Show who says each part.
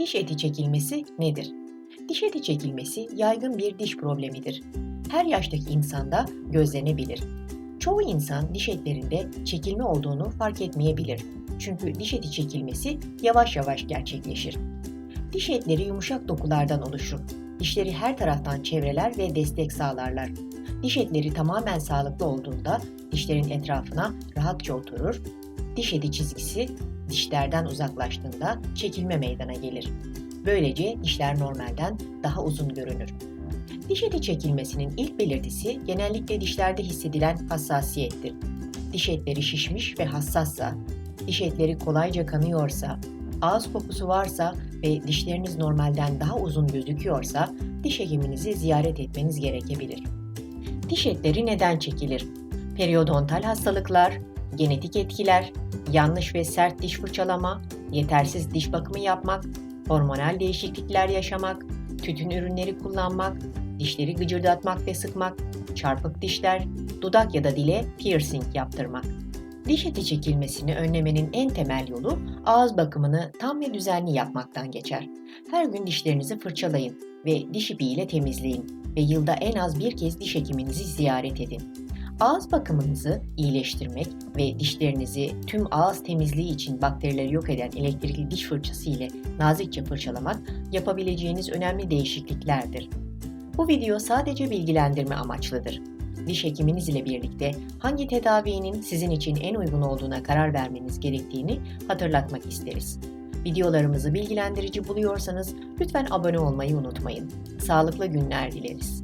Speaker 1: Diş eti çekilmesi nedir? Diş eti çekilmesi yaygın bir diş problemidir. Her yaştaki insanda gözlenebilir. Çoğu insan diş etlerinde çekilme olduğunu fark etmeyebilir. Çünkü diş eti çekilmesi yavaş yavaş gerçekleşir. Diş etleri yumuşak dokulardan oluşur. Dişleri her taraftan çevreler ve destek sağlarlar. Diş etleri tamamen sağlıklı olduğunda dişlerin etrafına rahatça oturur. Diş eti çizgisi dişlerden uzaklaştığında çekilme meydana gelir. Böylece dişler normalden daha uzun görünür. Diş eti çekilmesinin ilk belirtisi genellikle dişlerde hissedilen hassasiyettir. Diş etleri şişmiş ve hassassa, diş etleri kolayca kanıyorsa, ağız kokusu varsa ve dişleriniz normalden daha uzun gözüküyorsa diş hekiminizi ziyaret etmeniz gerekebilir. Diş etleri neden çekilir? Periyodontal hastalıklar, genetik etkiler, yanlış ve sert diş fırçalama, yetersiz diş bakımı yapmak, hormonal değişiklikler yaşamak, tütün ürünleri kullanmak, dişleri gıcırdatmak ve sıkmak, çarpık dişler, dudak ya da dile piercing yaptırmak. Diş eti çekilmesini önlemenin en temel yolu ağız bakımını tam ve düzenli yapmaktan geçer. Her gün dişlerinizi fırçalayın ve diş ipiyle temizleyin ve yılda en az bir kez diş hekiminizi ziyaret edin. Ağız bakımınızı iyileştirmek ve dişlerinizi tüm ağız temizliği için bakterileri yok eden elektrikli diş fırçası ile nazikçe fırçalamak yapabileceğiniz önemli değişikliklerdir. Bu video sadece bilgilendirme amaçlıdır. Diş hekiminiz ile birlikte hangi tedavinin sizin için en uygun olduğuna karar vermeniz gerektiğini hatırlatmak isteriz. Videolarımızı bilgilendirici buluyorsanız lütfen abone olmayı unutmayın. Sağlıklı günler dileriz.